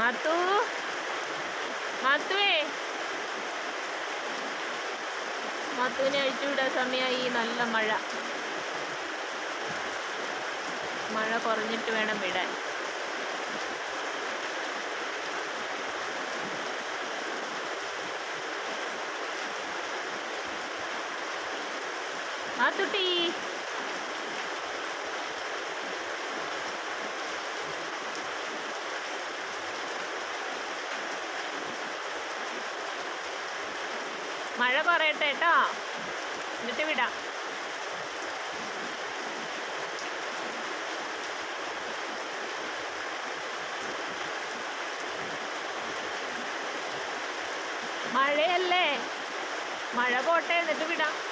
മാത്തു മാത്തുവേ മാത്തുവിനെ അഴിച്ചുവിടാൻ സമയമായി നല്ല മഴ. മഴ കുറഞ്ഞിട്ട് വേണം വിടാൻ. മാത്തുട്ടി മഴ കുറയട്ടെ കേട്ടോ. എന്നിട്ട് വിടാം. മഴയല്ലേ? മഴ പോട്ടെ എന്നിട്ട് വിടാം.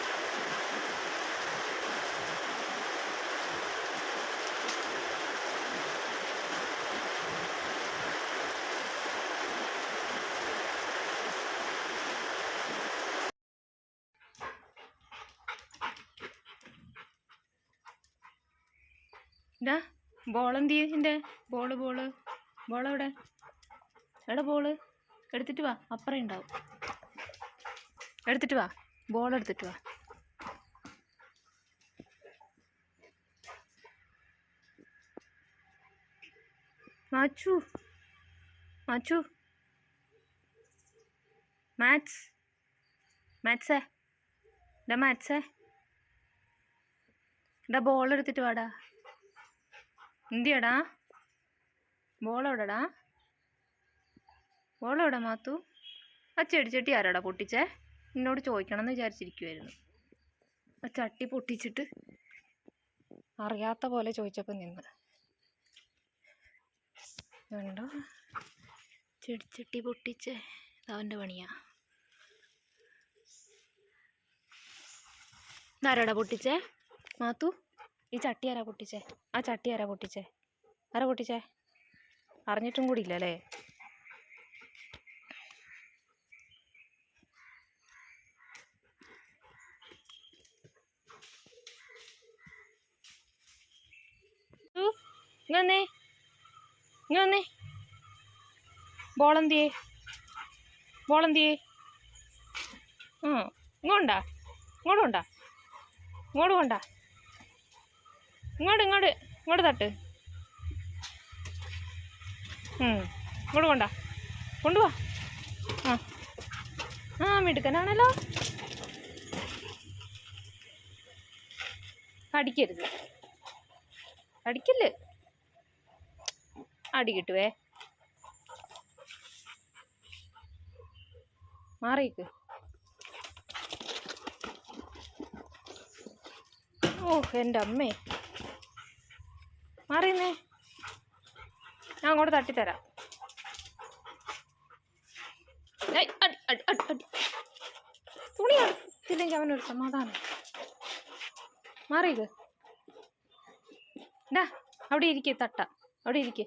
ഇതാ ബോളെന്തി എന്റെ ബോൾ ബോൾ ബോളെവിടെ എവിടെ? ബോൾ എടുത്തിട്ട് വാ അപ്പുറം ഉണ്ടാവും. എടുത്തിട്ട് വാ ബോൾ എടുത്തിട്ട് വാ. മാച്ചു മാച്ചു. മാത്സ് മാത്സേ ഇതാ മാത്സേ. ഇതാ ബോൾ എടുത്തിട്ട് വാടാ. എന്തിയടാ? ബോളെവിടെടാ? ബോളെവിടെ മാത്തു? ആ ചെടിച്ചട്ടി ആരാടാ പൊട്ടിച്ചേ? എന്നോട് ചോദിക്കണം എന്ന് വിചാരിച്ചിരിക്കുമായിരുന്നു ആ ചട്ടി പൊട്ടിച്ചിട്ട് അറിയാത്ത പോലെ ചോദിച്ചപ്പോൾ നിന്ന്. വേണ്ടോ ചെടിച്ചട്ടി പൊട്ടിച്ചേ. അവന്റെ പണിയാ. ഇതാരാടാ പൊട്ടിച്ചേ? മാത്തു? ഈ ചട്ടി ആരാ പൊട്ടിച്ചേ? ആ ചട്ടി ആരാ പൊട്ടിച്ചേ? ആരാ പൊട്ടിച്ചേ? അറിഞ്ഞിട്ടും കൂടി ഇല്ല അല്ലേ ബോളെന്തിയേ. ബോളെന്തിയേ. ആ ഇങ്ങോട്ടും. ഉണ്ടാ ഇങ്ങോട്ട് കൊണ്ടാ ഇങ്ങോട്ട് ഇങ്ങോട്ട് ഇങ്ങോട്ട് തട്ട്. ഇങ്ങോട്ട് കൊണ്ടാ. കൊണ്ടുപോവാ ആ. ആ മിടുക്കനാണല്ലോ. അടിക്കരുത്. അടിക്കല്ല്? അടി കിട്ടുവേ. ഓ എന്റെ അമ്മേ. മാറിയെന്നേ. ഞാൻ അങ്ങോട്ട് തട്ടിത്തരാം. തുണി അവനൊരു സമാധാനം. മാറിയത്. ഡാ അവിടെ ഇരിക്കേ തട്ട. അവിടെ ഇരിക്കേ.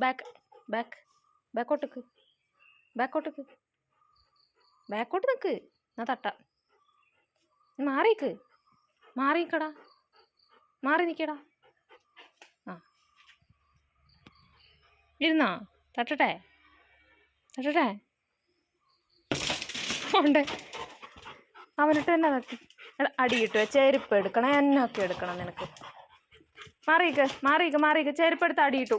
ബാക്ക് ബാക്ക് ബാക്കോട്ടേക്ക് ബാക്കോട്ടേക്ക് ബാക്കോട്ട് നിൽക്ക് ഞാൻ തട്ട. മാറിക്ക് മാറിക്കടാ മാറി നിൽക്കടാ ഇരുന്നോ? തട്ടട്ടെ. തട്ടട്ടെ. ഉണ്ട്. അവനിട്ട് തന്നെ തട്ടി. അടിയിട്ട് ചെരുപ്പ് എടുക്കണം എന്നൊക്കെ എടുക്കണം നിനക്ക്. മാറിയിക്ക് മാറിയിക്ക് മാറിയിക്ക്. ചെരുപ്പ് എടുത്ത് അടി കിട്ടു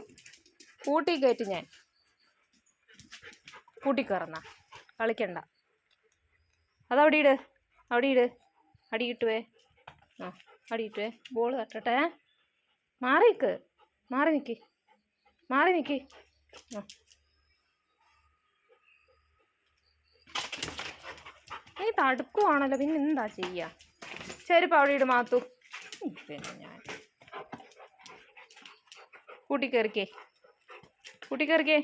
കയറ്റി ഞാൻ. കൂട്ടി കയറുന്ന കളിക്കണ്ട. അതവിടെ ഇട്. അവിടെ ഇട്. അടി കിട്ടുവേ ആ അടി ബോൾ തട്ടട്ടെ. മാറിക്ക് മാറി നിൽക്ക് മാറി നിൽക്ക് ആ. നീ തടുക്കുവാണല്ലോ പിന്നെ എന്താ ചെയ്യുക ചെരുപ്പ് അവിടെ ഇട് മാത്തു. പിന്നെ ഞാൻ. കൂട്ടിക്കറിക്കേ കൂട്ടിക്കറിക്കേ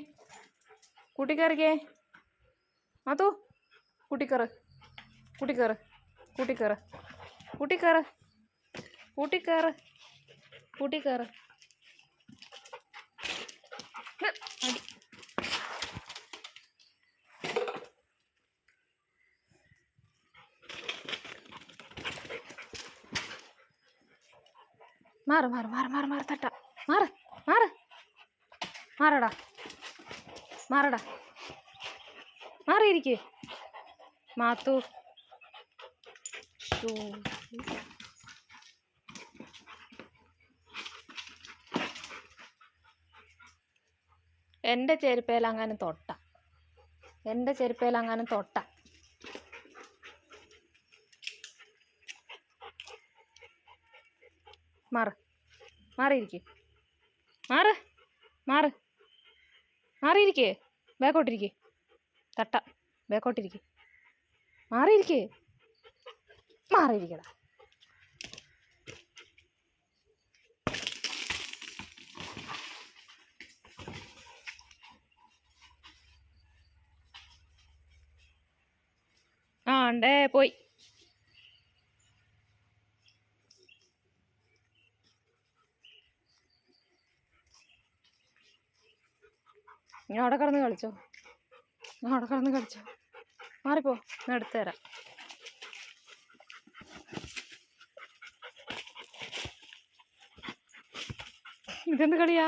കൂട്ടിക്കറിക്കേ മാത്തു കൂട്ടിക്കറ് കൂട്ടിക്കറ് കൂട്ടിക്കറ് കൂട്ടിക്കറ് കൂട്ടിക്കറ് കൂട്ടിക്കയറ് മാറ് മാറ് മാറ് മാറ് മാറ് തട്ട. മാറ് മാറ്. മാറടാ. മാറടാ. മാറിയിരിക്കേ. മാത്തു. എന്റെ ചെരുപ്പേലങ്ങാനും തൊട്ട. എന്റെ ചെരുപ്പേലങ്ങാനും തൊട്ട. മാറ്. മാറിയിരിക്കേ മാറ് മാറ്. മാറിയിരിക്കേ. ബാക്കോട്ടിരിക്കേ. തട്ട. ബാക്കോട്ടിരിക്കേ. മാറിയിരിക്കേ. മാറിയിരിക്കടാ. ആണ്ടേ പോയി. ഞാൻ അവിടെ കിടന്ന് കളിച്ചോ. ഞാൻ അവിടെ കിടന്ന് കളിച്ചോ. മാറിപ്പോ ഞാൻ എടുത്തു തരാം. ഇതെന്ത് കളിയാ?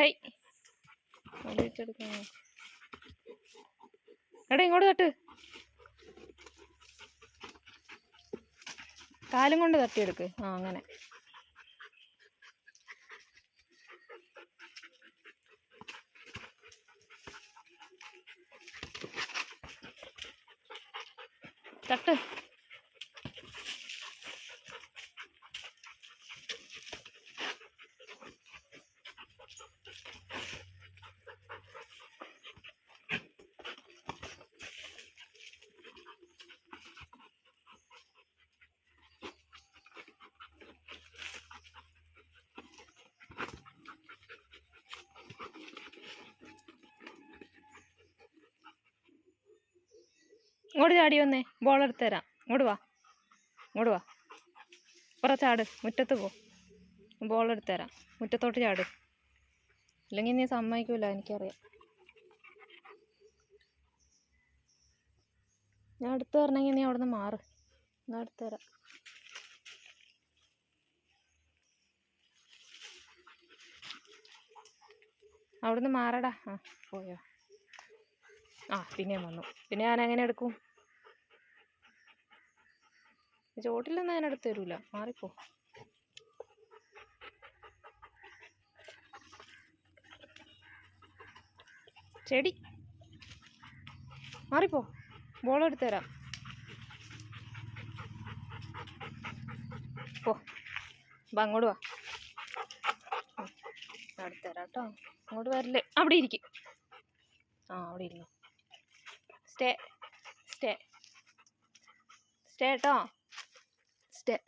ഏയ്. എടാ ഇങ്ങോട്ട് തട്ട്. കാലും കൊണ്ട് തട്ടിയെടുക്ക്. ആ അങ്ങനെ തട്ട് ഇങ്ങോട്ട് ചാടി വന്നേ. ബോൾ എടുത്ത് തരാം. ഇങ്ങോട്ട് വാ. ഇങ്ങോട്ട് വാ. പുറ ചാട്. മുറ്റത്ത് പോ. ബോൾ എടുത്ത് തരാം. മുറ്റത്തോട്ട് ചാട്. അല്ലെങ്കിൽ നീ സമ്മതിക്കൂല എനിക്കറിയാം. ഞാൻ അടുത്ത് തരണമെങ്കിൽ നീ അവിടെ നിന്ന് മാറ്. ഞാൻ എടുത്തു തരാം. അവിടുന്ന് മാറടാ. ആ പോയോ. ആ പിന്നെയും വന്നു. പിന്നെ ഞാൻ എങ്ങനെ എടുക്കും? ചോട്ടിലൊന്നും ഞാൻ എടുത്ത് തരൂല. മാറിപ്പോ. ചെടി. മാറിപ്പോ. ബോൾ എടുത്ത് തരാം. പോ. വാ അങ്ങോട്ട് വാ. അടുത്ത് തരാം കേട്ടോ. അങ്ങോട്ട് വരില്ലേ അവിടെ ഇരിക്കും. ആ അവിടെ ഇരുന്നു. സ്റ്റേ. സ്റ്റേ. സ്റ്റേ കേട്ടോ. സ്റ്റേ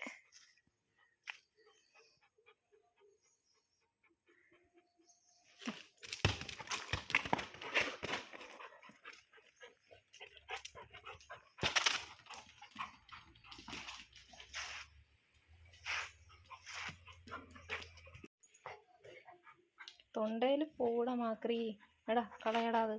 തൊണ്ടയിൽ പൂട മാക്രി. എടാ കളയടാ അത്.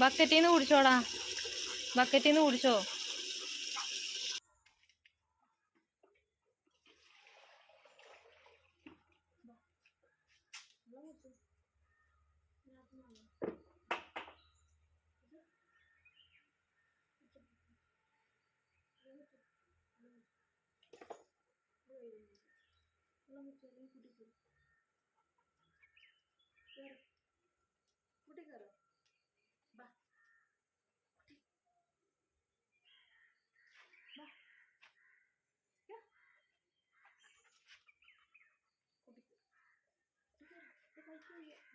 ബക്കറ്റിൽ നിന്ന് കുടിച്ചോടാ. ബക്കറ്റിൽ നിന്ന് കുടിച്ചോ. കുടിക്കും Hallelujah.